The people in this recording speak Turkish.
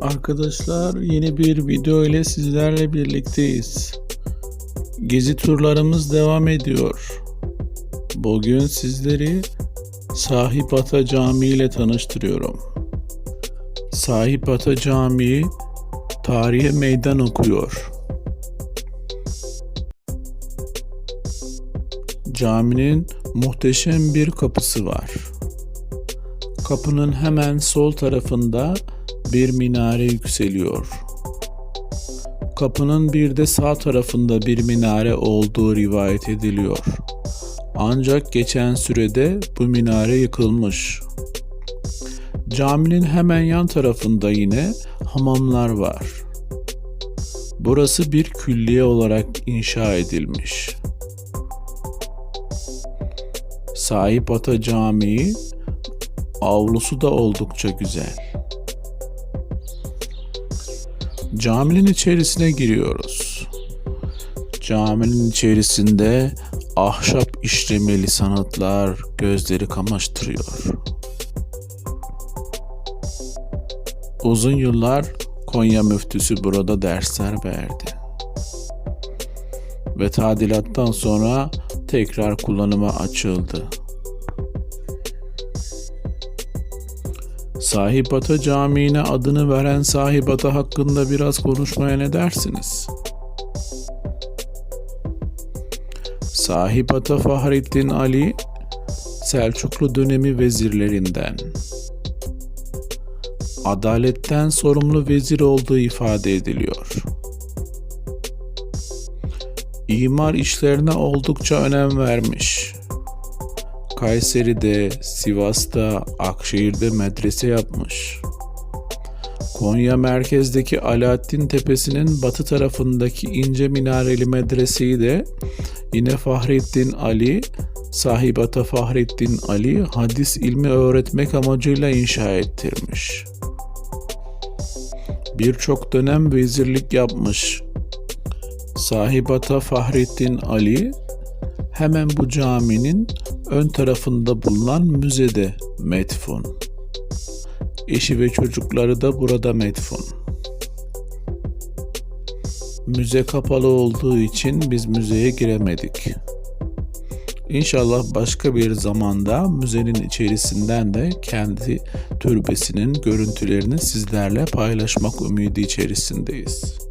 Arkadaşlar yeni bir video ile sizlerle birlikteyiz. Gezi turlarımız devam ediyor. Bugün sizleri Sahip Ata Camii ile tanıştırıyorum. Sahip Ata Camii tarihe meydan okuyor. Caminin muhteşem bir kapısı var. Kapının hemen sol tarafında bir minare yükseliyor. Kapının bir de sağ tarafında bir minare olduğu rivayet ediliyor. Ancak geçen sürede bu minare yıkılmış. Caminin hemen yan tarafında yine hamamlar var. Burası bir külliye olarak inşa edilmiş. Sahip Ata Camii avlusu da oldukça güzel. Caminin içerisine giriyoruz. Caminin içerisinde ahşap işlemeli sanatlar gözleri kamaştırıyor. Uzun yıllar Konya müftüsü burada dersler verdi. Ve tadilattan sonra tekrar kullanıma açıldı. Sahip Ata Camii'ne adını veren Sahip Ata hakkında biraz konuşmaya ne dersiniz? Sahip Ata Fahrettin Ali, Selçuklu dönemi vezirlerinden. Adaletten sorumlu vezir olduğu ifade ediliyor. İmar işlerine oldukça önem vermiş. Kayseri'de, Sivas'ta, Akşehir'de medrese yapmış. Konya merkezdeki Alaaddin Tepesi'nin batı tarafındaki ince minareli medreseyi de yine Fahrettin Ali, sahibata Fahrettin Ali hadis ilmi öğretmek amacıyla inşa ettirmiş. Birçok dönem vezirlik yapmış. Sahibata Fahrettin Ali hemen bu caminin ön tarafında bulunan müzede metfun. Eşi ve çocukları da burada metfun. Müze kapalı olduğu için biz müzeye giremedik. İnşallah başka bir zamanda müzenin içerisinden de kendi türbesinin görüntülerini sizlerle paylaşmak ümidi içerisindeyiz.